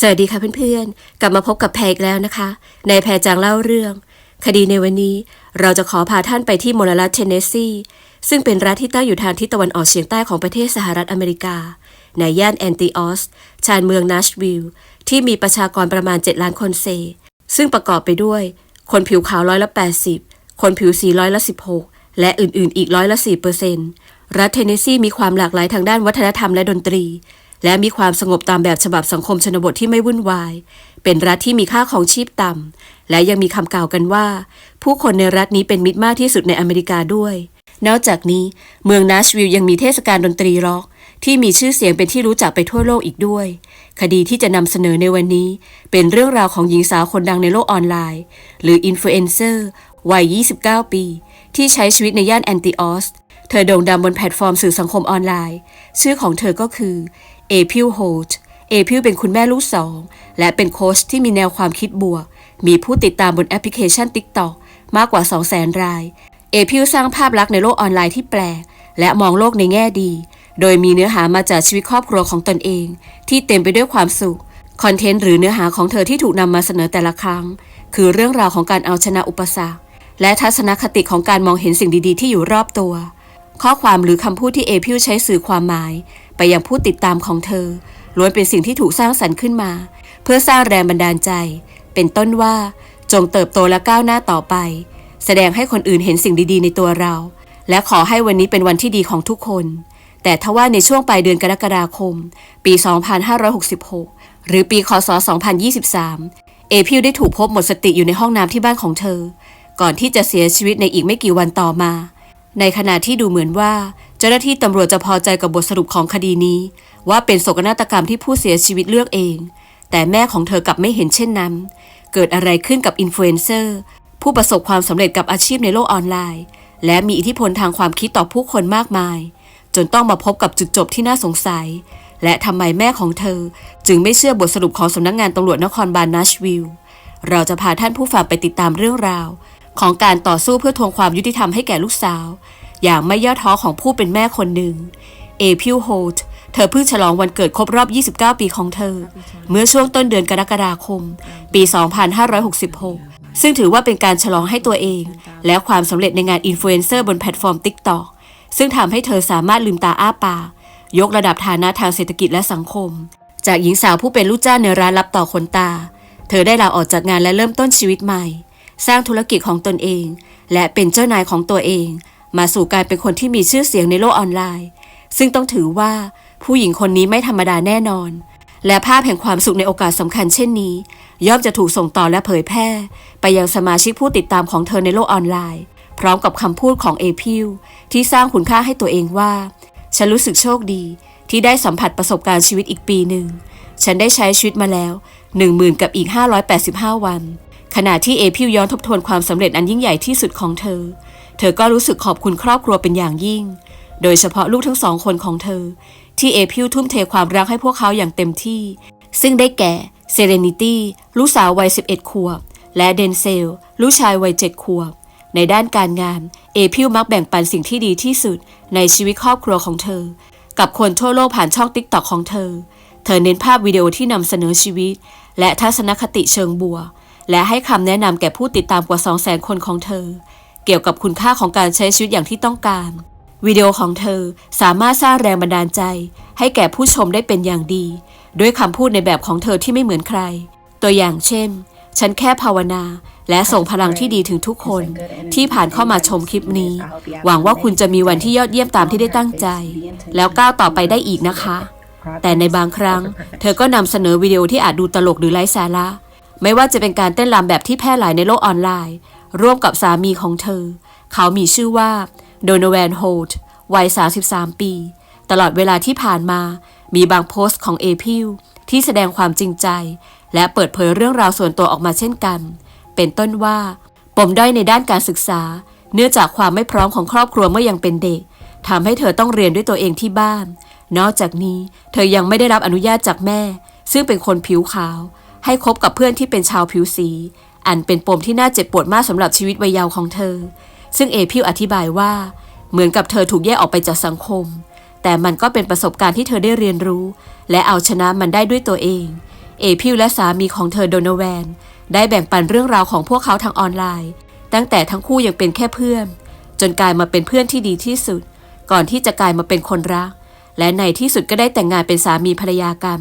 สวัสดีค่ะเพื่อนๆ กลับมาพบกับแพรอีกแล้วนะคะ ในแพรจางเล่าเรื่อง คดีในวันนี้เราจะขอพาท่านไปที่มลรัฐเทนเนสซี ซึ่งเป็นรัฐที่ตั้งอยู่ทางทิศตะวันออกเฉียงใต้ของประเทศสหรัฐอเมริกา ในย่านแอนติออส ชานเมืองนัชวิลล์ที่มีประชากรประมาณ 7 ล้านคนเศษซึ่งประกอบไปด้วย คนผิวขาวร้อยละ80 คนผิวสีร้อยละ16 และอื่นๆ อีกร้อยละ4เปอร์เซ็นต์รัฐเทนเนสซีมีความหลากหลายทางด้านวัฒนธรรมและดนตรี และมีความสงบตามแบบฉบับสังคมชนบทที่ไม่วุ่นวาย เป็นรัฐที่มีค่าของชีพต่ำ และยังมีคำกล่าวกันว่า ผู้คนในรัฐนี้เป็นมิตรมากที่สุดในอเมริกาด้วย นอกจากนี้ เมืองนัชวิลล์ยังมีเทศกาลดนตรีร็อก ที่มีชื่อเสียงเป็นที่รู้จักไปทั่วโลกอีกด้วย คดีที่จะนำเสนอในวันนี้ เป็นเรื่องราวของหญิงสาวคนดังในโลกออนไลน์ หรืออินฟลูเอนเซอร์วัย 29 ปี ที่ใช้ชีวิตในย่านแอนติออสเธอโด่งดังบนแพลตฟอร์มสื่อสังคมออนไลน์ ชื่อของเธอก็คือ เอพิลโฮตเอพิลเป็นคุณแม่ลูกสอง และเป็นโค้ชที่มีแนวความคิดบวก มีผู้ติดตามบนแอปพลิเคชัน TikTok มากกว่า 200,000 ราย เอพิลสร้างภาพลักษณ์ในโลกออนไลน์ที่แปลก และมองโลกในแง่ดี โดยมีเนื้อหามาจากชีวิตครอบครัวของตนเอง ที่เต็มไปด้วยความสุข คอนเทนต์หรือเนื้อหาของเธอที่ถูกนำมาเสนอแต่ละครั้ง คือเรื่องราวของการเอาชนะอุปสรรค และทัศนคติของการมองเห็นสิ่งดีๆ ที่อยู่รอบตัว ข้อความหรือคำพูดที่เอพิลใช้สื่อความหมาย ไปยังผู้ติดตามของเธอล้วนเป็นสิ่งที่ถูกสร้างสรรค์ขึ้นมา เพื่อสร้างแรงบันดาลใจ เป็นต้นว่าจงเติบโตและก้าวหน้าต่อไป แสดงให้คนอื่นเห็นสิ่งดีๆ ในตัวเรา และขอให้วันนี้เป็นวันที่ดีของทุกคน แต่ทว่าในช่วงปลายเดือนกรกฎาคม ปี 2566 หรือปีคศ 2023 เอพิวได้ถูกพบหมดสติอยู่ในห้องน้ำที่บ้านของเธอ ก่อนที่จะเสียชีวิตในอีกไม่กี่วันต่อมา ในขณะที่ดูเหมือนว่า เจ้าหน้าที่ตำรวจจะพอใจกับบทสรุปของคดีนี้ ว่าเป็นโศกนาฏกรรมที่ผู้เสียชีวิตเลือกเอง แต่แม่ของเธอกลับไม่เห็นเช่นนั้น เกิดอะไรขึ้นกับอินฟลูเอนเซอร์ ผู้ประสบความสำเร็จกับอาชีพในโลกออนไลน์ และมีอิทธิพลทางความคิดต่อผู้คนมากมาย จนต้องมาพบกับจุดจบที่น่าสงสัย และทำไมแม่ของเธอ จึงไม่เชื่อบทสรุปของสำนักงงานตำรวจนครบาลนัชวิลเราจะพาท่านผู้ฟังไปติดตามเรื่องราว ของการต่อสู้เพื่อทวงความยุติธรรมให้แก่ลูกสาว อย่างไม่ย่อท้อของผู้เป็นแม่คนหนึ่ง เอพิลโฮลต์เธอเพิ่งฉลองวันเกิดครบรอบ 29 ปีของเธอ เมื่อช่วงต้นเดือนกรกฎาคม ปี 2566 ซึ่งถือว่าเป็นการฉลองให้ตัวเอง และความสำเร็จในงานอินฟลูเอนเซอร์บนแพลตฟอร์ม TikTok ซึ่งทำให้เธอสามารถลืมตาอ้าปากยกระดับฐานะทางเศรษฐกิจและสังคม จากหญิงสาวผู้เป็นลูกจ้างในร้านรับต่อขนตา เธอได้ลาออกจากงานและเริ่มต้นชีวิตใหม่ สร้างธุรกิจของตนเอง และเป็นเจ้านายของตัวเอง มาสู่การเป็นคนที่มีชื่อเสียงในโลกออนไลน์ ซึ่งต้องถือว่าผู้หญิงคนนี้ไม่ธรรมดาแน่นอน และภาพแห่งความสุขในโอกาสสำคัญเช่นนี้ ย่อมจะถูกส่งต่อและเผยแพร่ ไปยังสมาชิกผู้ติดตามของเธอในโลกออนไลน์ พร้อมกับคำพูดของเอพิวที่สร้างคุณค่าให้ตัวเองว่า ฉันรู้สึกโชคดี ที่ได้สัมผัสประสบการณ์ชีวิตอีกปีหนึ่งฉันได้ใช้ชีวิตมาแล้ว 1 0,000 กับอีก 585 วัน ขณะที่เอพิวย้อนทบทวนความสำเร็จอันยิ่งใหญ่ที่สุดของเธอ เธอก็รู้สึกขอบคุณครอบครัวเป็นอย่างยิ่ง โดยเฉพาะลูกทั้งสองคนของเธอ ที่เอพิวทุ่มเทความรักให้พวกเขาอย่างเต็มที่ ซึ่งได้แก่เซเรนิตี้ลูกสาววัย 11 ขวบ และเดนเซล ลูกชายวัย 7 ขวบ ในด้านการงาน เอพิวมักแบ่งปันสิ่งที่ดีที่สุดในชีวิตครอบครัวของเธอ กับคนทั่วโลกผ่านช่องติ๊กต็อกของเธอ เธอเน้นภาพวิดีโอที่นำเสนอชีวิต และทัศนคติเชิงบวก และให้คำแนะนำแก่ผู้ติดตามกว่า 200,000คนของเธอ เกี่ยวกับคุณค่าของการใช้ชีวิตอย่างที่ต้องการ วิดีโอของเธอสามารถสร้างแรงบันดาลใจ ให้แก่ผู้ชมได้เป็นอย่างดี ด้วยคำพูดในแบบของเธอที่ไม่เหมือนใคร ตัวอย่างเช่น ฉันแค่ภาวนา และส่งพลังที่ดีถึงทุกคน ที่ผ่านเข้ามาชมคลิปนี้ หวังว่าคุณจะมีวันที่ยอดเยี่ยมตามที่ได้ตั้งใจ แล้วก้าวต่อไปได้อีกนะคะ แต่ในบางครั้ง เธอก็นำเสนอวิดีโอที่อาจดูตลกหรือไร้สาระ ไม่ว่าจะเป็นการเต้นรำแบบที่แพร่หลายในโลกออนไลน์ ร่วมกับสามีของเธอ เขามีชื่อว่าโดนแวนโฮลต์วัย 33 ปี ตลอดเวลาที่ผ่านมามีบางโพสต์ของเอพิวที่แสดงความจริงใจ และเปิดเผยเรื่องราวส่วนตัวออกมาเช่นกัน เป็นต้นว่าปมด้อยในด้านการศึกษา เนื่องจากความไม่พร้อมของครอบครัวเมื่อยังเป็นเด็กทำให้เธอต้องเรียนด้วยตัวเองที่บ้าน นอกจากนี้ เธอยังไม่ได้รับอนุญาตจากแม่ ซึ่งเป็นคนผิวขาว ให้คบกับเพื่อนที่เป็นชาวผิวสี อันเป็นปมที่น่าเจ็บปวดมากสำหรับชีวิตวัยเยาว์ของเธอ ซึ่งเอพิวอธิบายว่า เหมือนกับเธอถูกแยกออกไปจากสังคม แต่มันก็เป็นประสบการณ์ที่เธอได้เรียนรู้ และเอาชนะมันได้ด้วยตัวเอง เอพิวและสามีของเธอโดโนแวน ได้แบ่งปันเรื่องราวของพวกเขาทางออนไลน์ ตั้งแต่ทั้งคู่ยังเป็นแค่เพื่อน จนกลายมาเป็นเพื่อนที่ดีที่สุด ก่อนที่จะกลายมาเป็นคนรัก และในที่สุดก็ได้แต่งงานเป็นสามีภรรยากัน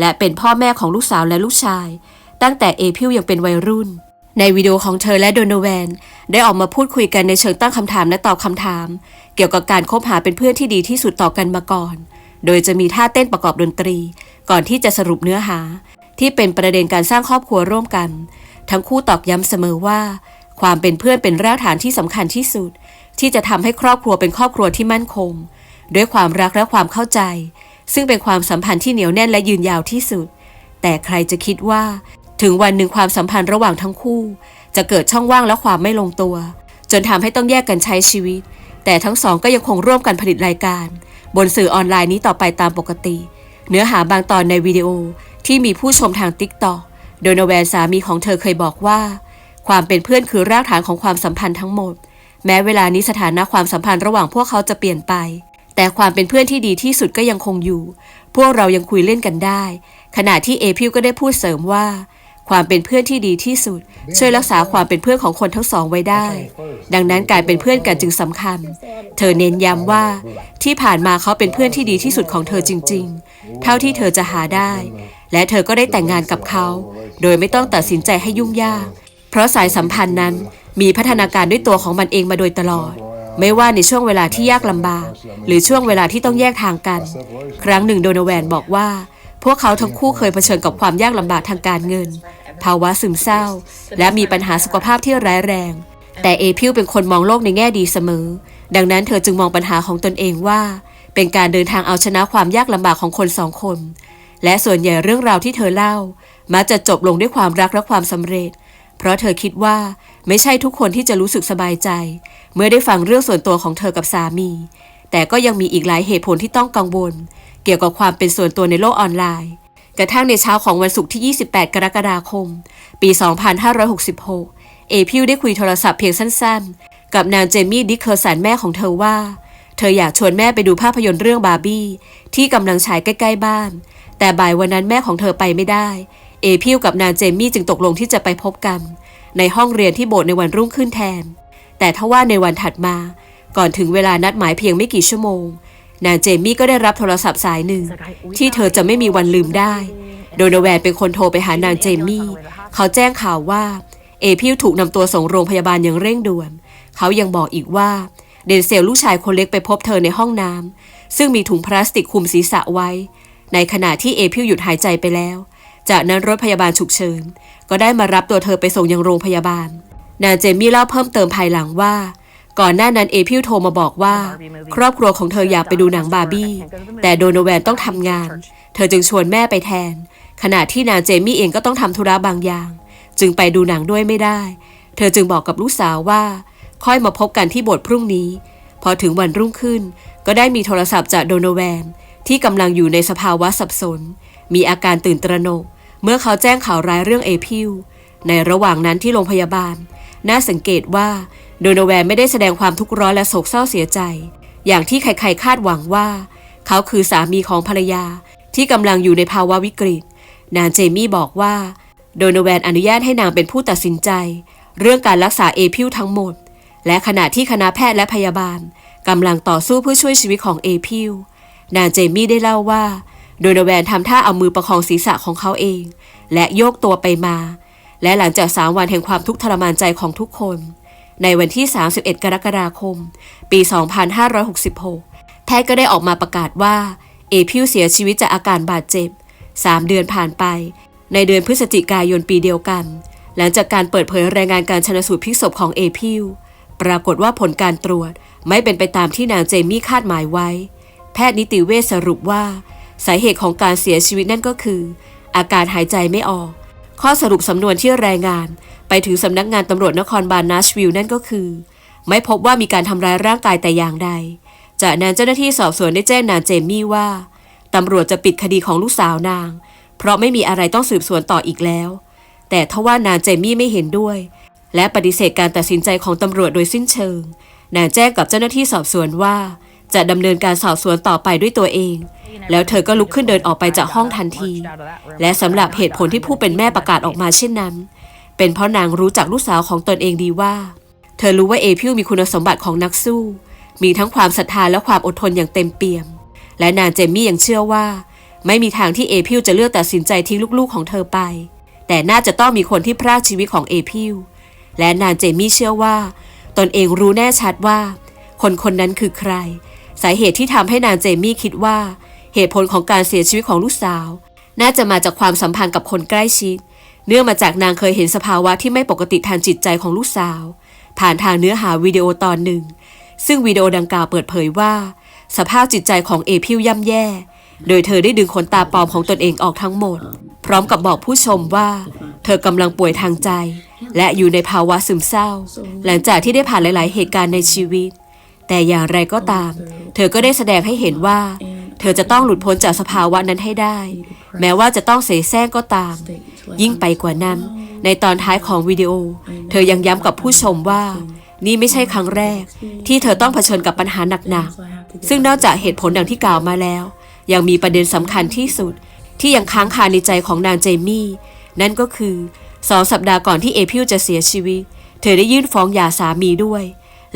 และเป็นพ่อแม่ของลูกสาวและลูกชาย ตั้งแต่เอพิวยังเป็นวัยรุ่น ในวิดีโอของเธอและโดนแวนได้ออกมาพูดคุยกันในเชิงตั้งคำถามและตอบคำถาม เกี่ยวกับการคบหาเป็นเพื่อนที่ดีที่สุดต่อกันมาก่อน โดยจะมีท่าเต้นประกอบดนตรี ก่อนที่จะสรุปเนื้อหา ที่เป็นประเด็นการสร้างครอบครัวร่วมกัน ทั้งคู่ตอกย้ำเสมอว่า ความเป็นเพื่อนเป็นรากฐานที่สำคัญที่สุด ที่จะทำให้ครอบครัวเป็นครอบครัวที่มั่นคง ด้วยความรักและความเข้าใจ ซึ่งเป็นความสัมพันธ์ที่เหนียวแน่นและยืนยาวที่สุด แต่ใครจะคิดว่า ถึงวันหนึ่งความสัมพันธ์ระหว่างทั้งคู่ จะเกิดช่องว่างและความไม่ลงตัว จนทำให้ต้องแยกกันใช้ชีวิต แต่ทั้งสองก็ยังคงร่วมกันผลิตรายการ บนสื่อออนไลน์นี้ต่อไปตามปกติ เนื้อหาบางตอนในวิดีโอที่มีผู้ชมทางติ๊กต็อกโดยโนแวนสามีของเธอเคยบอกว่า ความเป็นเพื่อนคือรากฐานของความสัมพันธ์ทั้งหมด แม้เวลานี้สถานะความสัมพันธ์ระหว่างพวกเขาจะเปลี่ยนไป แต่ความเป็นเพื่อนที่ดีที่สุดก็ยังคงอยู่ พวกเรายังคุยเล่นกันได้ ขณะที่เอพิวก็ได้พูดเสริมว่า ความเป็นเพื่อนที่ดีที่สุด ช่วยรักษาความเป็นเพื่อนของคนทั้งสองไว้ได้ ดังนั้นการเป็นเพื่อนกันจึงสำคัญ เธอเน้นย้ำว่าที่ผ่านมาเขาเป็นเพื่อนที่ดีที่สุดของเธอจริง ๆ เท่าที่เธอจะหาได้ และเธอก็ได้แต่งงานกับเขา โดยไม่ต้องตัดสินใจให้ยุ่งยาก เพราะสายสัมพันธ์นั้นมีพัฒนาการด้วยตัวของมันเองมาโดยตลอด ไม่ว่าในช่วงเวลาที่ยากลำบาก หรือช่วงเวลาที่ต้องแยกทางกัน ครั้งหนึ่งโดนแวนบอกว่า พวกเขาทั้งคู่เคยเผชิญกับความยากลำบากทางการเงิน ภาวะซึมเศร้า และมีปัญหาสุขภาพที่ร้ายแรง แต่เอพิวเป็นคนมองโลกในแง่ดีเสมอ ดังนั้นเธอจึงมองปัญหาของตนเองว่า เป็นการเดินทางเอาชนะความยากลำบากของคนสองคน และส่วนใหญ่เรื่องราวที่เธอเล่ามักจะจบลงด้วยความรักและความสำเร็จ เพราะเธอคิดว่า ไม่ใช่ทุกคนที่จะรู้สึกสบายใจ เมื่อได้ฟังเรื่องส่วนตัวของเธอกับสามี แต่ก็ยังมีอีกหลายเหตุผลที่ต้องกังวล เกี่ยวกับความเป็นส่วนตัวในโลกออนไลน์ กระทั่งในเช้าของวันศุกร์ที่ 28 กรกฎาคม ปี 2566 เอพิวได้คุยโทรศัพท์เพียงสั้นๆ กับนางเจมี่ดิคเคอร์สันแม่ของเธอว่า เธออยากชวนแม่ไปดูภาพยนตร์เรื่องบาร์บี้ที่กำลังฉายใกล้ๆบ้าน แต่บ่ายวันนั้นแม่ของเธอไปไม่ได้ เอพิวกับนางเจมี่จึงตกลงที่จะไปพบกัน ในห้องเรียนที่โบสถ์ในวันรุ่งขึ้นแทน แต่ทว่าในวันถัดมา ก่อนถึงเวลานัดหมายเพียงไม่กี่ชั่วโมง นางเจมี่ก็ได้รับโทรศัพท์สายหนึ่ง ที่เธอจะไม่มีวันลืมได้ โดนแวนเป็นคนโทรไปหานางเจมี่ เขาแจ้งข่าวว่า เอพิวถูกนำตัวส่งโรงพยาบาลอย่างเร่งด่วน เขายังบอกอีกว่าเดนเซลลูกชายคนเล็กไปพบเธอในห้องน้ำซึ่งมีถุงพลาสติกคลุมศีรษะไว้ ในขณะที่เอพิวหยุดหายใจไปแล้ว จากนั้นรถพยาบาลฉุกเฉิน ก็ได้มารับตัวเธอไปส่งยังโรงพยาบาล นางเจมี่เล่าเพิ่มเติมภายหลังว่า ก่อนหน้านั้นเอพิวโทรมาบอกว่า ครอบครัวของเธออยากไปดูหนังบาร์บี้ แต่โดนแวนต้องทำงาน เธอจึงชวนแม่ไปแทน ขณะที่นางเจมี่เองก็ต้องทำธุระบางอย่าง จึงไปดูหนังด้วยไม่ได้ เธอจึงบอกกับลูกสาวว่า ค่อยมาพบกันที่โบสถ์พรุ่งนี้ พอถึงวันรุ่งขึ้น ก็ได้มีโทรศัพท์จากโดนแวนที่กำลังอยู่ในสภาวะสับสน มีอาการตื่นตระหนก เมื่อเขาแจ้งข่าวร้ายเรื่องเอพิวในระหว่างนั้นที่โรงพยาบาล น่าสังเกตว่าโดนแวนไม่ได้แสดงความทุกข์ร้อนและโศกเศร้าเสียใจ อย่างที่ใครๆคาดหวังว่า เขาคือสามีของภรรยาที่กำลังอยู่ในภาวะวิกฤต นางเจมี่บอกว่า โดนแวนอนุญาตให้นางเป็นผู้ตัดสินใจ เรื่องการรักษาเอพิวทั้งหมด และขณะที่คณะแพทย์และพยาบาลกำลังต่อสู้เพื่อช่วยชีวิตของเอพิวนางเจมี่ได้เล่าว่า โดโนแวนทำท่าเอามือประคองศีรษะของเขาเอง และโยกตัวไปมา และหลังจากสามวันแห่งความทุกข์ทรมานใจของทุกคน ในวันที่ 31 กรกฎาคม ปี 2566 แพทย์ก็ได้ออกมาประกาศว่า เอพิวเสียชีวิตจากอาการบาดเจ็บ 3 เดือนผ่านไป ในเดือนพฤศจิกายนปีเดียวกัน หลังจากการเปิดเผยรายงานการชนสูตรพลิกศพของเอพิวปรากฏว่าผลการตรวจไม่เป็นไปตามที่นางเจมี่คาดหมายไว้ แพทย์นิติเวชสรุปว่า สาเหตุของการเสียชีวิตนั่นก็คือ อาการหายใจไม่ออก ข้อสรุปสำนวนที่รายงาน ไปถึงสำนักงานตำรวจนครบาลนัชวิลล์นั่นก็คือ ไม่พบว่ามีการทำร้ายร่างกายแต่อย่างใด จากนั้นเจ้าหน้าที่สอบสวนได้แจ้งนางเจมี่ว่าตำรวจจะปิดคดีของลูกสาวนาง เพราะไม่มีอะไรต้องสืบสวนต่ออีกแล้ว แต่ทว่านางเจมี่ไม่เห็นด้วย และปฏิเสธการตัดสินใจของตำรวจโดยสิ้นเชิง นางแจ้งกับเจ้าหน้าที่สอบสวนว่า จะดำเนินการสอบสวนต่อไปด้วยตัวเอง แล้วเธอก็ลุกขึ้นเดินออกไปจากห้องทันที และสำหรับเหตุผลที่ผู้เป็นแม่ประกาศออกมาเช่นนั้น เป็นเพราะนางรู้จักลูกสาวของตนเองดีว่า เธอรู้ว่าเอพิวมีคุณสมบัติของนักสู้ มีทั้งความศรัทธาและความอดทนอย่างเต็มเปี่ยม และนางเจมี่ยังเชื่อว่า ไม่มีทางที่เอพิวจะเลือกตัดสินใจทิ้งลูกๆของเธอไป แต่น่าจะต้องมีคนที่พรากชีวิตของเอพิวและนางเจมี่เชื่อว่า ตนเองรู้แน่ชัดว่า คนคนนั้นคือใคร สาเหตุที่ทำให้นางเจมี่คิดว่า เหตุผลของการเสียชีวิตของลูกสาว น่าจะมาจากความสัมพันธ์กับคนใกล้ชิด เนื่องมาจากนางเคยเห็นสภาวะที่ไม่ปกติทางจิตใจของลูกสาว ผ่านทางเนื้อหาวิดีโอตอนหนึ่ง ซึ่งวิดีโอดังกล่าวเปิดเผยว่า สภาพจิตใจของเอพิวย่ำแย่ โดยเธอได้ดึงขนตาปลอมของตนเองออกทั้งหมด พร้อมกับบอกผู้ชมว่า เธอกำลังป่วยทางใจ และอยู่ในภาวะซึมเศร้า หลังจากที่ได้ผ่านหลาย ๆ เหตุการณ์ในชีวิต แต่อย่างไรก็ตาม เธอก็ได้แสดงให้เห็นว่า เธอจะต้องหลุดพ้นจากสภาวะนั้นให้ได้ แม้ว่าจะต้องเสแสร้งก็ตาม ยิ่งไปกว่านั้น ในตอนท้ายของวิดีโอ เธอยังย้ำกับผู้ชมว่า นี่ไม่ใช่ครั้งแรก ที่เธอต้องเผชิญกับปัญหาหนักๆซึ่งนอกจากเหตุผลดังที่กล่าวมาแล้ว ยังมีประเด็นสำคัญที่สุด ที่ยังค้างคาในใจของนางเจมี่ นั่นก็คือสองสัปดาห์ก่อนที่เอพิวจะเสียชีวิต เธอได้ยื่นฟ้องหย่าสามีด้วย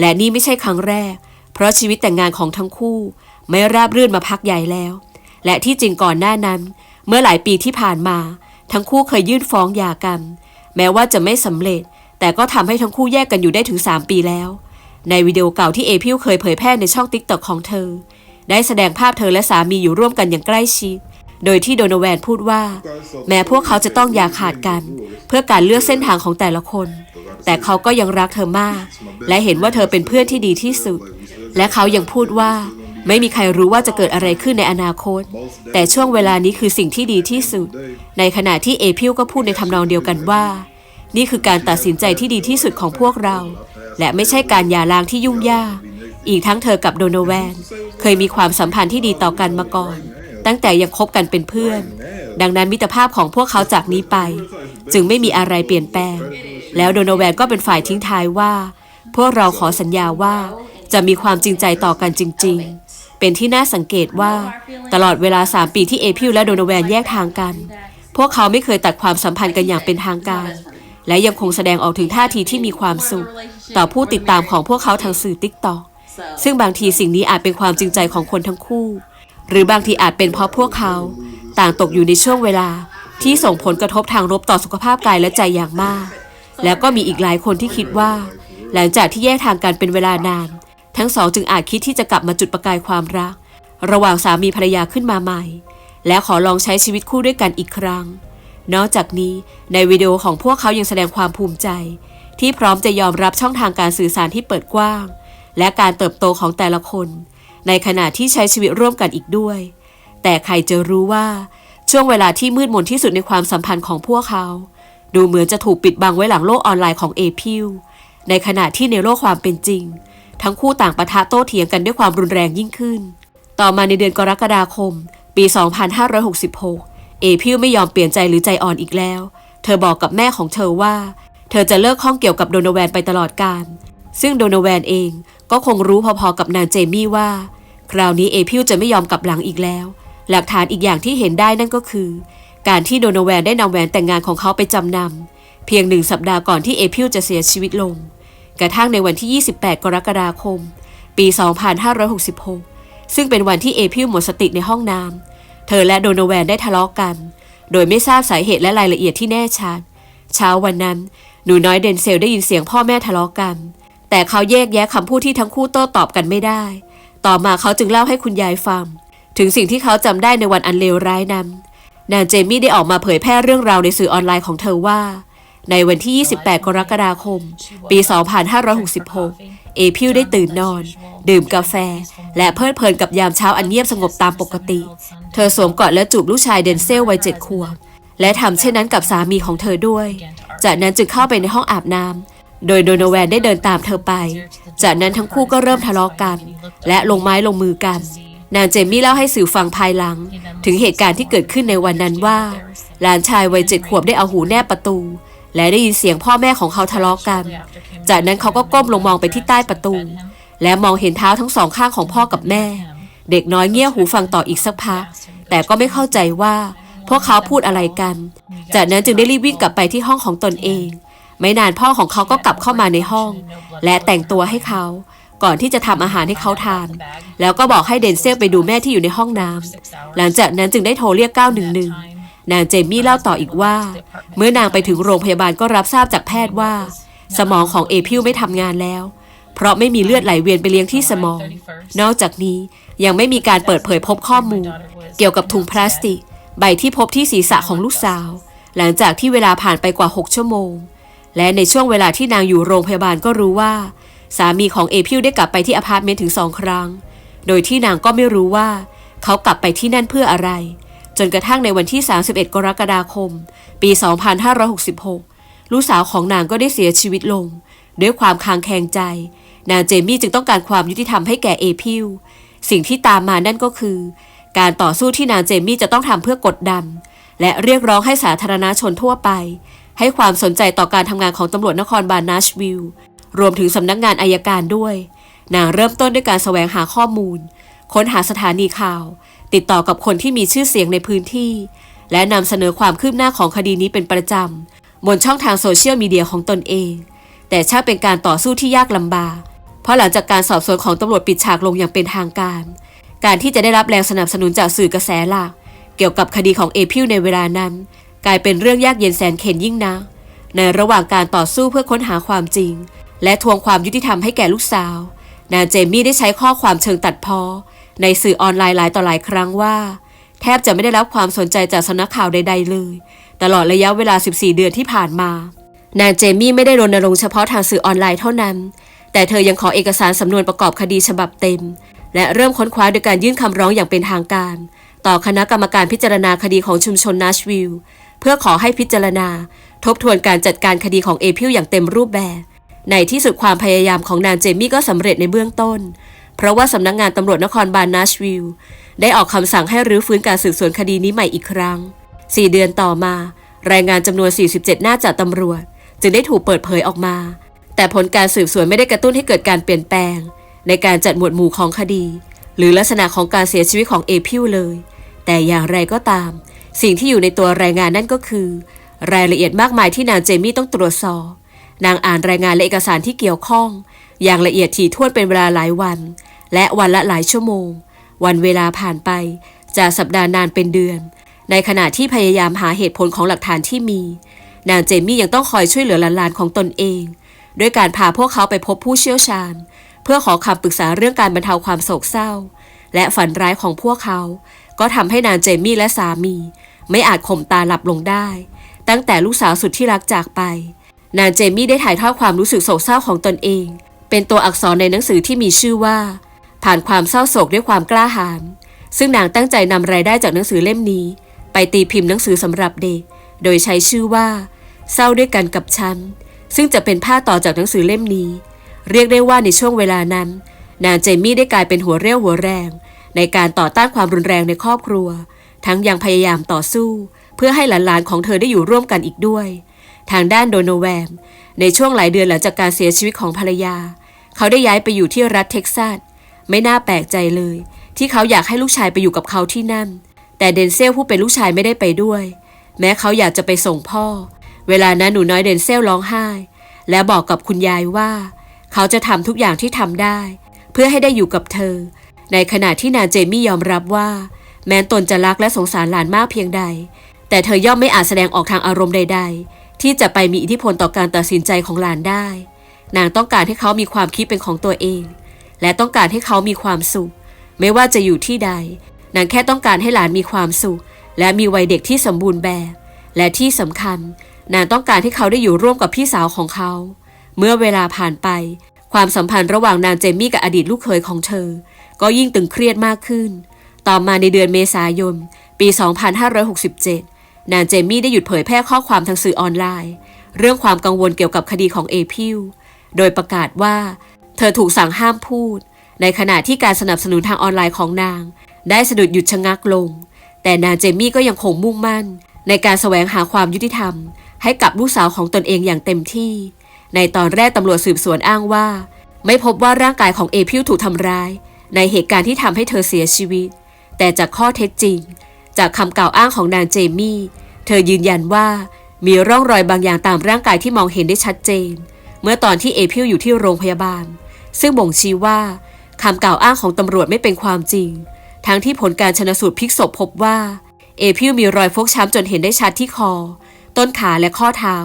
และนี่ไม่ใช่ครั้งแรก เพราะชีวิตแต่งงานของทั้งคู่ ไม่ราบรื่นมาพักใหญ่แล้ว และที่จริงก่อนหน้านั้น เมื่อหลายปีที่ผ่านมา ทั้งคู่เคยยื่นฟ้องหย่ากัน แม้ว่าจะไม่สำเร็จ แต่ก็ทำให้ทั้งคู่แยกกันอยู่ได้ถึง 3 ปีแล้ว ในวิดีโอเก่าที่เอพิวเคยเผยแพร่ในช่องติ๊กต็อกของเธอ ได้แสดงภาพเธอและสามีอยู่ร่วมกันอย่างใกล้ชิดโดยที่โดนแวนพูดว่า แม้พวกเขาจะต้องอย่าขาดกัน เพื่อการเลือกเส้นทางของแต่ละคน แต่เขาก็ยังรักเธอมาก และเห็นว่าเธอเป็นเพื่อนที่ดีที่สุด และเขายังพูดว่าไม่มีใครรู้ว่าจะเกิดอะไรขึ้นในอนาคต แต่ช่วงเวลานี้คือสิ่งที่ดีที่สุด ในขณะที่เอพิวก็พูดในทำนองเดียวกันว่า นี่คือการตัดสินใจที่ดีที่สุดของพวกเรา และไม่ใช่การหย่าร้างที่ยุ่งยาก อีกทั้งเธอกับโดนแวน เคยมีความสัมพันธ์ที่ดีต่อกันมาก่อน ตั้งแต่ยังคบกันเป็นเพื่อน ดังนั้นมิตรภาพของพวกเขาจากนี้ไป จึงไม่มีอะไรเปลี่ยนแปลง แล้วโดนแวนก็เป็นฝ่ายทิ้งท้ายว่า พวกเราขอสัญญาว่าจะมีความจริงใจต่อกันจริง ๆ เป็นที่น่าสังเกตว่า ตลอดเวลา3ปีที่เอพิวและโดนแวนแยกทางกัน พวกเขาไม่เคยตัดความสัมพันธ์กันอย่างเป็นทางการ และยังคงแสดงออกถึงท่าทีที่มีความสุข ต่อผู้ติดตามของพวกเขาทางสื่อติ๊กต็อกซึ่งบางทีสิ่งนี้อาจเป็นความจริงใจของคนทั้งคู่ หรือบางทีอาจเป็นเพราะพวกเขา ต่างตกอยู่ในช่วงเวลาที่ส่งผลกระทบทางลบต่อสุขภาพกายและใจอย่างมาก แล้วก็มีอีกหลายคนที่คิดว่า หลังจากที่แยกทางกันเป็นเวลานาน ทั้งสองจึงอาจคิดที่จะกลับมาจุดประกายความรัก ระหว่างสามีภรรยาขึ้นมาใหม่ และขอลองใช้ชีวิตคู่ด้วยกันอีกครั้ง นอกจากนี้ในวิดีโอของพวกเขายังแสดงความภูมิใจ ที่พร้อมจะยอมรับช่องทางการสื่อสารที่เปิดกว้าง และการเติบโตของแต่ละคน ในขณะที่ใช้ชีวิตร่วมกันอีกด้วย แต่ใครจะรู้ว่าช่วงเวลาที่มืดมนที่สุดในความสัมพันธ์ของพวกเขา ดูเหมือนจะถูกปิดบังไว้หลังโลกออนไลน์ของเอพิว ในขณะที่ในโลกความเป็นจริง ทั้งคู่ต่างปะทะโต้เถียงกันด้วยความรุนแรงยิ่งขึ้น ต่อมาในเดือนกรกฎาคม ปี 2566 เอพิวไม่ยอมเปลี่ยนใจหรือใจอ่อนอีกแล้ว เธอบอกกับแม่ของเธอว่า เธอจะเลิกข้องเกี่ยวกับโดนแวนไปตลอดกาลซึ่งโดนแวนเองก็คงรู้พอๆกับนางเจมี่ว่า คราวนี้เอพิวจะไม่ยอมกลับหลังอีกแล้ว หลักฐานอีกอย่างที่เห็นได้นั่นก็คือ การที่โดนแวนได้นำแหวนแต่งงานของเขาไปจำนำ เพียงหนึ่งสัปดาห์ก่อนที่เอพิวจะเสียชีวิตลง กระทั่งในวันที่ 28 กรกฎาคม ปี 2566 ซึ่งเป็นวันที่เอพิวหมดสติในห้องน้ำเธอและโดนแวนได้ทะเลาะกัน โดยไม่ทราบสาเหตุและรายละเอียดที่แน่ชัด เช้าวันนั้น หนูน้อยเดนเซลได้ยินเสียงพ่อแม่ทะเลาะกัน แต่เขาแยกแยะคำพูดที่ทั้งคู่โต้ตอบกันไม่ได้ ต่อมาเขาจึงเล่าให้คุณยายฟัง ถึงสิ่งที่เขาจำได้ในวันอันเลวร้ายนั้นนางเจมี่ได้ออกมาเผยแพร่เรื่องราวในสื่อออนไลน์ของเธอว่า ในวันที่ 28 กรกฎาคม ปี 2566 เอพิวได้ตื่นนอน ดื่มกาแฟ และเพลิดเพลินกับยามเช้าอันเงียบสงบตามปกติ เธอสวมกอดและจูบลูกชายเดนเซลวัยเจ็ดขวบ และทำเช่นนั้นกับสามีของเธอด้วย จากนั้นจึงเข้าไปในห้องอาบน้ำ โดยโดนแวนได้เดินตามเธอไป จากนั้นทั้งคู่ก็เริ่มทะเลาะกัน และลงไม้ลงมือกันนางเจมี่เล่าให้สื่อฟังภายหลัง ถึงเหตุการณ์ที่เกิดขึ้นในวันนั้นว่าหลานชายวัยเจ็ดขวบได้เอาหูแนบประตู และได้ยินเสียงพ่อแม่ของเขาทะเลาะกัน จากนั้นเขาก็ก้มลงมองไปที่ใต้ประตู และมองเห็นเท้าทั้งสองข้างของพ่อกับแม่ เด็กน้อยเงี่ยหูฟังต่ออีกสักพัก แต่ก็ไม่เข้าใจว่าพวกเขาพูดอะไรกัน จากนั้นจึงได้รีบวิ่งกลับไปที่ห้องของตนเอง ไม่นานพ่อของเขาก็กลับเข้ามาในห้อง และแต่งตัวให้เขา ก่อนที่จะทำอาหารให้เขาทาน แล้วก็บอกให้เดนเซลไปดูแม่ที่อยู่ในห้องน้ำหลังจากนั้นจึงได้โทรเรียก 911 นางเจมี่เล่าต่ออีกว่า เมื่อนางไปถึงโรงพยาบาลก็รับทราบจากแพทย์ว่า สมองของเอพิวไม่ทำงานแล้ว เพราะไม่มีเลือดไหลเวียนไปเลี้ยงที่สมอง นอกจากนี้ยังไม่มีการเปิดเผยพบข้อมูล เกี่ยวกับถุงพลาสติก ใบที่พบที่ศีรษะของลูกสาว หลังจากที่เวลาผ่านไปกว่า 6 ชั่วโมง และในช่วงเวลาที่นางอยู่โรงพยาบาลก็รู้ว่า สามีของเอพิวได้กลับไปที่อพาร์ตเมนต์ถึงสองครั้ง โดยที่นางก็ไม่รู้ว่า เขากลับไปที่นั่นเพื่ออะไร จนกระทั่งในวันที่ 31 กรกฎาคม ปี 2566 ลูกสาวของนางก็ได้เสียชีวิตลง ด้วยความคางแคงใจ นางเจมี่จึงต้องการความยุติธรรมให้แก่เอพิว สิ่งที่ตามมานั่นก็คือ การต่อสู้ที่นางเจมี่จะต้องทำเพื่อกดดัน และเรียกร้องให้สาธารณชนทั่วไป ให้ความสนใจต่อการทำงานของตำรวจนครบาลนัชวิลล์รวมถึงสำนักงานอายการด้วย นางเริ่มต้นด้วยการแสวงหาข้อมูล ค้นหาสถานีข่าว ติดต่อกับคนที่มีชื่อเสียงในพื้นที่ และนำเสนอความคืบหน้าของคดีนี้เป็นประจำบนช่องทางโซเชียลมีเดียของตนเอง แต่ช่างเป็นการต่อสู้ที่ยากลำบาก เพราะหลังจากการสอบสวนของตำรวจปิดฉากลงอย่างเป็นทางการ การที่จะได้รับแรงสนับสนุนจากสื่อกระแสหลักเกี่ยวกับคดีของเอพิวในเวลานั้น กลายเป็นเรื่องยากเย็นแสนเข็ญยิ่งนักในระหว่างการต่อสู้เพื่อค้นหาความจริง และทวงความยุติธรรมให้แก่ลูกสาว นางเจมี่ได้ใช้ข้อความเชิงตัดพ้อ ในสื่อออนไลน์หลายต่อหลายครั้งว่า แทบจะไม่ได้รับความสนใจจากสำนักข่าวใด ๆ เลย ตลอดระยะเวลา 14 เดือนที่ผ่านมานางเจมี่ไม่ได้รณรงค์เฉพาะทางสื่อออนไลน์เท่านั้น แต่เธอยังขอเอกสารสำนวนประกอบคดีฉบับเต็ม และเริ่มค้นคว้าโดยการยื่นคำร้องอย่างเป็นทางการ ต่อคณะกรรมการพิจารณาคดีของชุมชนนัชวิลล์เพื่อขอให้พิจารณา ทบทวนการจัดการคดีของเอพิวอย่างเต็มรูปแบบ ในที่สุดความพยายามของนางเจมี่ก็สำเร็จในเบื้องต้น เพราะว่าสำนักงงานตำรวจนครบาลนัชวิลล์ได้ออกคำสั่งให้รื้อฟื้นการสืบสวนคดีนี้ใหม่อีกครั้ง 4 เดือนต่อมา รายงานจำนวน 47 หน้าจากตำรวจ จึงได้ถูกเปิดเผยออกมา แต่ผลการสืบสวนไม่ได้กระตุ้นให้เกิดการเปลี่ยนแปลง ในการจัดหมวดหมู่ของคดี หรือลักษณะของการเสียชีวิตของเอพิวเลย แต่อย่างไรก็ตาม สิ่งที่อยู่ในตัวรายงานนั่นก็คือ รายละเอียดมากมายที่นางเจมี่ต้องตรวจสอบ นางอ่านรายงานและเอกสารที่เกี่ยวข้อง อย่างละเอียดถี่ถ้วนเป็นเวลาหลายวัน และวันละหลายชั่วโมง วันเวลาผ่านไป จากสัปดาห์นานเป็นเดือน ในขณะที่พยายามหาเหตุผลของหลักฐานที่มี นางเจมี่ยังต้องคอยช่วยเหลือหลานๆของตนเอง ด้วยการพาพวกเขาไปพบผู้เชี่ยวชาญ เพื่อขอคำปรึกษาเรื่องการบรรเทาความโศกเศร้า และฝันร้ายของพวกเขา ก็ทำให้นางเจมี่และสามี ไม่อาจข่มตาหลับลงได้ ตั้งแต่ลูกสาวสุดที่รักจากไป นางเจมี่ได้ถ่ายทอดความรู้สึกโศกเศร้าของตนเองเป็นตัวอักษรในหนังสือที่มีชื่อว่า ผ่านความเศร้าโศกด้วยความกล้าหาญซึ่งนางตั้งใจนำรายได้จากหนังสือเล่มนี้ ไปตีพิมพ์หนังสือสำหรับเด็ก โดยใช้ชื่อว่า เศร้าด้วยกันกับฉัน ซึ่งจะเป็นภาคต่อจากหนังสือเล่มนี้ เรียกได้ว่าในช่วงเวลานั้น นางเจมี่ได้กลายเป็นหัวเรี่ยวหัวแรง ในการต่อต้านความรุนแรงในครอบครัว ทั้งยังพยายามต่อสู้ เพื่อให้หลานๆของเธอได้อยู่ร่วมกันอีกด้วย ทางด้านโดโนแวนในช่วงหลายเดือนหลังจากการเสียชีวิตของภรรยา เขาได้ย้ายไปอยู่ที่รัฐเท็กซัส ไม่น่าแปลกใจเลย ที่เขาอยากให้ลูกชายไปอยู่กับเขาที่นั่น แต่เดนเซลผู้เป็นลูกชายไม่ได้ไปด้วย แม้เขาอยากจะไปส่งพ่อ เวลานั้นหนูน้อยเดนเซลร้องไห้ และบอกกับคุณยายว่า เขาจะทำทุกอย่างที่ทำได้ เพื่อให้ได้อยู่กับเธอ ในขณะที่นางเจมี่ยอมรับว่า แม้ตนจะรักและสงสารหลานมากเพียงใด แต่เธอย่อมไม่อาจแสดงออกทางอารมณ์ใด ๆ ที่จะไปมีอิทธิพลต่อการตัดสินใจของหลานได้ นางต้องการให้เขามีความคิดเป็นของตัวเอง และต้องการให้เขามีความสุข ไม่ว่าจะอยู่ที่ใดนางแค่ต้องการให้หลานมีความสุข และมีวัยเด็กที่สมบูรณ์แบบ และที่สำคัญ นางต้องการให้เขาได้อยู่ร่วมกับพี่สาวของเขา เมื่อเวลาผ่านไป ความสัมพันธ์ระหว่างนางเจมี่กับอดีตลูกเขยของเธอ ก็ยิ่งตึงเครียดมากขึ้น ต่อมาในเดือนเมษายน ปี 2567 นางเจมี่ได้หยุดเผยแพร่ข้อความทางสื่อออนไลน์ เรื่องความกังวลเกี่ยวกับคดีของเอพิวโดยประกาศว่า ธอถูกสั่งห้ามพูด ในขณะที่การสนับสนุนทางออนไลน์ของนาง ได้สะดุดหยุดชะงักลง แต่นางเจมี่ก็ยังคงมุ่งมั่น ในการแสวงหาความยุติธรรม ให้กับลูกสาวของตนเองอย่างเต็มที่ ในตอนแรกตำรวจสืบสวนอ้างว่า ไม่พบว่าร่างกายของเอพิวถูกทำร้าย ในเหตุการณ์ที่ทำให้เธอเสียชีวิต แต่จากข้อเท็จจริง จากคำกล่าวอ้างของนางเจมี่ เธอยืนยันว่ามีร่องรอยบางอย่างตามร่างกายที่มองเห็นได้ชัดเจน เมื่อตอนที่เอพิลอยู่ที่โรงพยาบาล ซึ่งบ่งชี้ว่าคำกล่าวอ้างของตำรวจไม่เป็นความจริง ทั้งที่ผลการชนสูตรพลิกศพพบว่า เอพิลมีรอยฟกช้ำจนเห็นได้ชัดที่คอ ต้นขาและข้อเท้า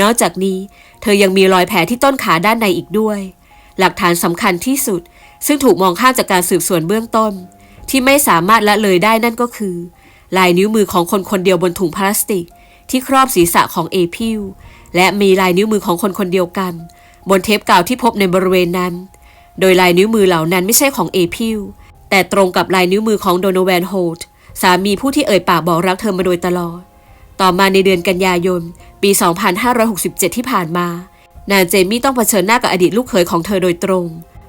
นอกจากนี้ เธอยังมีรอยแผลที่ต้นขาด้านในอีกด้วย หลักฐานสำคัญที่สุด ซึ่งถูกมองข้ามจากการสืบสวนเบื้องต้น ที่ไม่สามารถละเลยได้นั่นก็คือ ลายนิ้วมือของคนคนเดียวบนถุงพลาสติก ที่ครอบศีรษะของเอพิลและมีลายนิ้วมือของคนคนเดียวกัน บนเทปกาวที่พบในบริเวณนั้น โดยลายนิ้วมือเหล่านั้นไม่ใช่ของเอพิลแต่ตรงกับลายนิ้วมือของโดนแวนโฮลต์สามีผู้ที่เอ่ยปากบอกรักเธอมาโดยตลอด ต่อมาในเดือนกันยายน ปี 2567 ที่ผ่านมา นางเจมี่ต้องเผชิญหน้ากับอดีตลูกเขยของเธอโดยตรง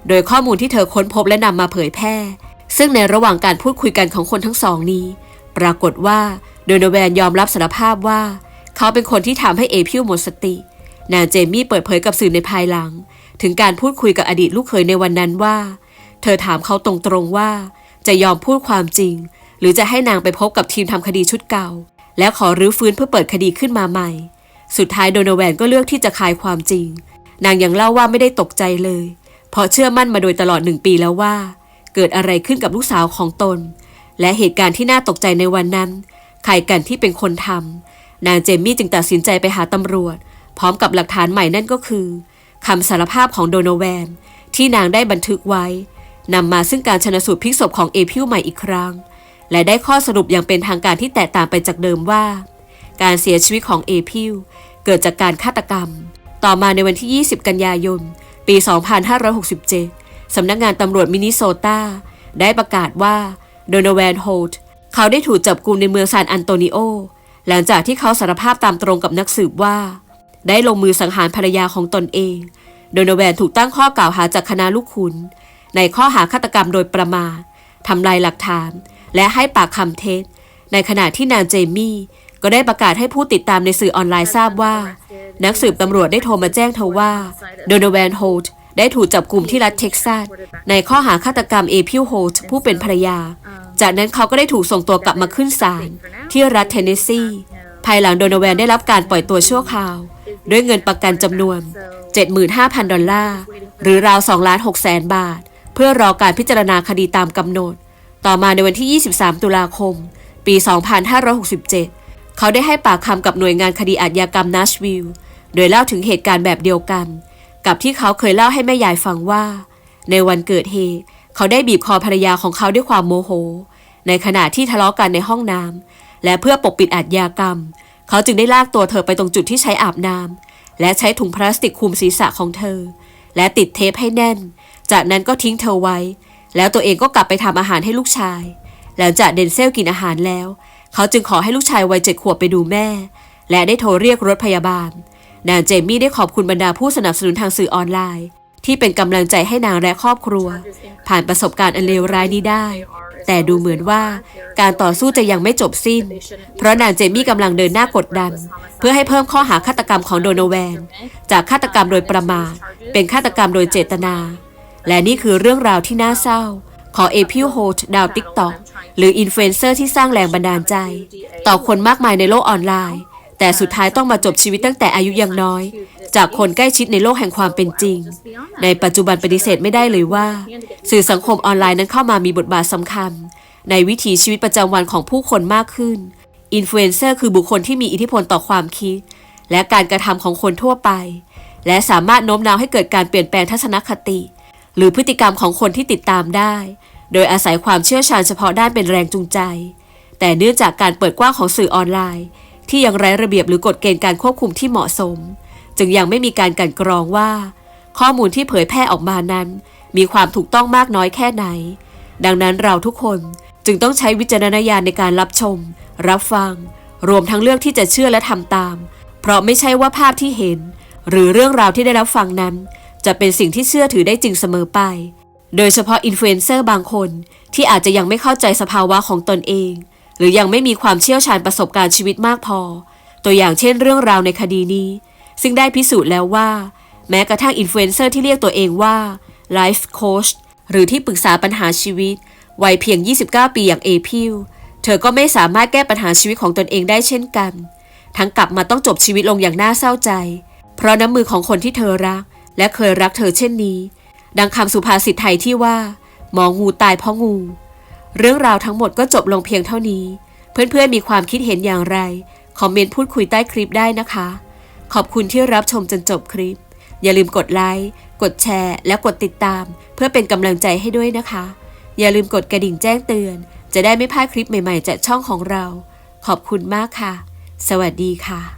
โดยข้อมูลที่เธอค้นพบและนำมาเผยแพร่ ซึ่งในระหว่างการพูดคุยกันของคนทั้งสองนี้ ปรากฏว่าโดนแวนยอมรับสารภาพว่า เขาเป็นคนที่ทำให้เอพิวหมดสติ นางเจมี่เปิดเผยกับสื่อในภายหลัง ถึงการพูดคุยกับอดีตลูกเขยในวันนั้นว่า เธอถามเขาตรงๆว่า จะยอมพูดความจริง หรือจะให้นางไปพบกับทีมทำคดีชุดเก่า แล้วขอรื้อฟื้นเพื่อเปิดคดีขึ้นมาใหม่ สุดท้ายโดนแวนก็เลือกที่จะคายความจริง นางยังเล่าว่าไม่ได้ตกใจเลย เพราะเชื่อมั่นมาโดยตลอดหนึ่งปีแล้วว่า เกิดอะไรขึ้นกับลูกสาวของตน และเหตุการณ์ที่น่าตกใจในวันนั้นใครกันที่เป็นคนทำนางเจมี่จึงตัดสินใจไปหาตำรวจ พร้อมกับหลักฐานใหม่นั่นก็คือคำสารภาพของโดโนแวนที่นางได้บันทึกไว้นำมาซึ่งการชนสูตรพลิกศพของเอพิวใหม่อีกครั้ง และได้ข้อสรุปอย่างเป็นทางการที่แตกต่างไปจากเดิมว่า การเสียชีวิตของเอพิวเกิดจากการฆาตกรรม ต่อมาในวันที่ 20 กันยายน ปี 2567 สำนักงานตำรวจมินนิโซตาได้ประกาศว่าโดนแวนโฮลต์เขาได้ถูกจับกุมในเมืองซานอันโตนิโอ หลังจากที่เขาสารภาพตามตรงกับนักสืบว่า ได้ลงมือสังหารภรรยาของตนเอง โดโนแวนถูกตั้งข้อกล่าวหาจากคณะลูกขุน ในข้อหาฆาตกรรมโดยประมาททำลายหลักฐาน และให้ปากคำเท็จ ในขณะที่นางเจมี่ ก็ได้ประกาศให้ผู้ติดตามในสื่อออนไลน์ทราบว่า นักสืบตำรวจได้โทรมาแจ้งเธอว่าโดนแวนโฮลต์ได้ถูกจับกลุ่มที่รัฐเท็กซัสในข้อหาฆาตกรรมเอพิลโฮลต์ผู้เป็นภรรยา จากนั้นเขาก็ได้ถูกส่งตัวกลับมาขึ้นศาลที่รัฐเทนเนสซีภายหลังโดนแวนได้รับการปล่อยตัวชั่วคราว ด้วยเงินประกันจำนวน 75,000 ดอลลาร์ หรือราว2ล้าน6แสนบาท เพื่อรอการพิจารณาคดีตามกำหนด ต่อมาในวันที่ 23 ตุลาคม ปี 2567 เขาได้ให้ปากคำกับหน่วยงานคดีอาญากรรมนัชวิลล์โดยเล่าถึงเหตุการณ์แบบเดียวกัน กับที่เขาเคยเล่าให้แม่ยายฟังว่า ในวันเกิดเหตุ เขาได้บีบคอภรรยาของเขาด้วยความโมโห ในขณะที่ทะเลาะกันในห้องน้ำและเพื่อปกปิดอาชญากรรม เขาจึงได้ลากตัวเธอไปตรงจุดที่ใช้อาบน้ำและใช้ถุงพลาสติกคลุมศีรษะของเธอ และติดเทปให้แน่น จากนั้นก็ทิ้งเธอไว้ แล้วตัวเองก็กลับไปทำอาหารให้ลูกชาย หลังจากเดนเซลกินอาหารแล้ว เขาจึงขอให้ลูกชายวัยเจ็ดขวบไปดูแม่ และได้โทรเรียกรถพยาบาลนางเจมี่ได้ขอบคุณบรรดาผู้สนับสนุนทางสื่อออนไลน์ ที่เป็นกำลังใจให้นางและครอบครัว ผ่านประสบการณ์อันเลวร้ายนี้ได้ แต่ดูเหมือนว่าการต่อสู้จะยังไม่จบสิ้น เพราะนางเจมี่กำลังเดินหน้ากดดัน เพื่อให้เพิ่มข้อหาฆาตกรรมของโดนแวน จากฆาตกรรมโดยประมาทเป็นฆาตกรรมโดยเจตนา และนี่คือเรื่องราวที่น่าเศร้า ของเอพิวโฮดดาวติ๊กต็อกหรืออินฟลูเอนเซอร์ที่สร้างแรงบันดาลใจ ต่อคนมากมายในโลกออนไลน์ แต่สุดท้ายต้องมาจบชีวิตตั้งแต่อายุยังน้อย จากคนใกล้ชิดในโลกแห่งความเป็นจริง ในปัจจุบันปฏิเสธไม่ได้เลยว่า สื่อสังคมออนไลน์นั้นเข้ามามีบทบาทสำคัญ ในวิถีชีวิตประจำวันของผู้คนมากขึ้นอินฟลูเอนเซอร์คือบุคคลที่มีอิทธิพลต่อความคิด และการกระทำของคนทั่วไป และสามารถโน้มน้าวให้เกิดการเปลี่ยนแปลงทัศนคติ หรือพฤติกรรมของคนที่ติดตามได้ โดยอาศัยความเชี่ยวชาญเฉพาะด้านเป็นแรงจูงใจ แต่เนื่องจากการเปิดกว้างของสื่อออนไลน์ ที่ยังไร้ระเบียบหรือกฎเกณฑ์การควบคุมที่เหมาะสม จึงยังไม่มีการกันกรองว่า ข้อมูลที่เผยแพร่ออกมานั้น มีความถูกต้องมากน้อยแค่ไหน ดังนั้นเราทุกคนจึงต้องใช้วิจารณญาณในการรับชม รับฟัง รวมทั้งเลือกที่จะเชื่อและทำตาม เพราะไม่ใช่ว่าภาพที่เห็น หรือเรื่องราวที่ได้รับฟังนั้น จะเป็นสิ่งที่เชื่อถือได้จริงเสมอไป โดยเฉพาะอินฟลูเอนเซอร์บางคนที่อาจจะยังไม่เข้าใจสภาวะของตนเอง หรือยังไม่มีความเชี่ยวชาญประสบการณ์ชีวิตมากพอ ตัวอย่างเช่นเรื่องราวในคดีนี้ ซึ่งได้พิสูจน์แล้วว่า แม้กระทั่งอินฟลูเอนเซอร์ที่เรียกตัวเองว่าไลฟ์โค้ชหรือที่ปรึกษาปัญหาชีวิต วัยเพียง 29 ปีอย่างเอพิวเธอก็ไม่สามารถแก้ปัญหาชีวิตของตนเองได้เช่นกัน ทั้งกลับมาต้องจบชีวิตลงอย่างน่าเศร้าใจ เพราะน้ำมือของคนที่เธอรัก และเคยรักเธอเช่นนี้ ดังคำสุภาษิตไทยที่ว่าหมองูตายเพราะงู เรื่องราวทั้งหมดก็จบลงเพียงเท่านี้ เพื่อนๆมีความคิดเห็นอย่างไร คอมเมนต์พูดคุยใต้คลิปได้นะคะ ขอบคุณที่รับชมจนจบคลิป อย่าลืมกดไลค์ กดแชร์ และกดติดตาม เพื่อเป็นกำลังใจให้ด้วยนะคะ อย่าลืมกดกระดิ่งแจ้งเตือน จะได้ไม่พลาดคลิปใหม่ๆจากช่องของเรา ขอบคุณมากค่ะ สวัสดีค่ะ